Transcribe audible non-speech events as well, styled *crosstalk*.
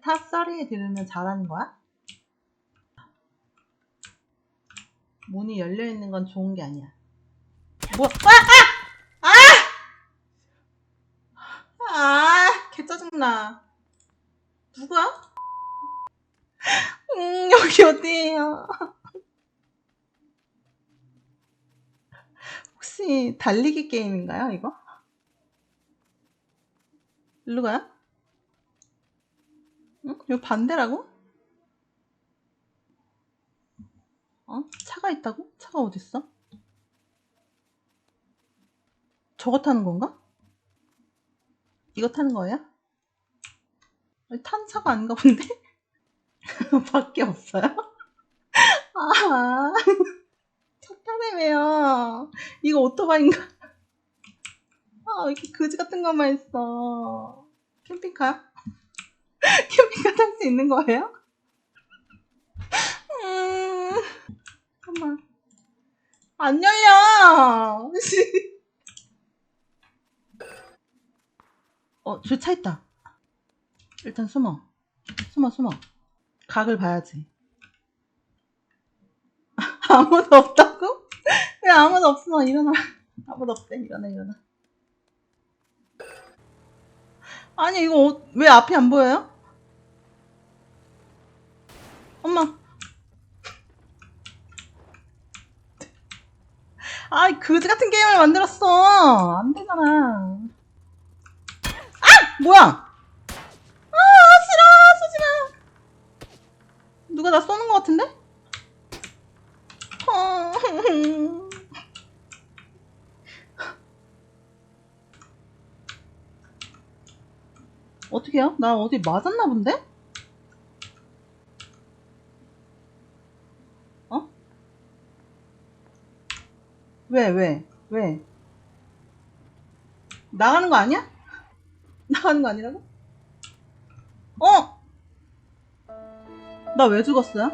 탑3에 들으면 잘하는 거야? 문이 열려 있는 건 좋은 게 아니야. 뭐? 아! 아! 아! 아! 개 짜증나. 누구야? 음, 여기 어디예요? 혹시 달리기 게임인가요, 이거? 일로 가요? 응? 이거 반대라고? 어? 차가 있다고? 차가 어딨어? 저거 타는 건가? 이거 타는? 아니, 탄 차가 아닌가 본데? *laughs* 밖에 없어요? *laughs* 아, 차 타래매요. 이거 오토바이인가? 아, 왜 이렇게 거지 같은 것만 있어. 캠핑카 탈 수 있는 거예요? *laughs* 음, 잠깐만. 안 열려! *laughs* 어, 저 차 있다. 일단 숨어. 숨어, 숨어. 각을 봐야지. *laughs* 아무도 없다고? 왜 아무도 없어? 일어나. 아무도 없대. 일어나, 일어나. 아니, 이거 어- 왜 앞이 안 보여요? 엄마. 아이, 그지 같은 게임을 만들었어. 안 되잖아. 아! 뭐야! 아, 싫어! 쏘지 마! 누가 나 쏘는 것 같은데? 어... *laughs* 어떻게요? 나 어디 맞았나 본데? 왜, 왜, 왜? 나가는 거 아니야? 나가는 거 아니라고? 어? 나 왜 죽었어요?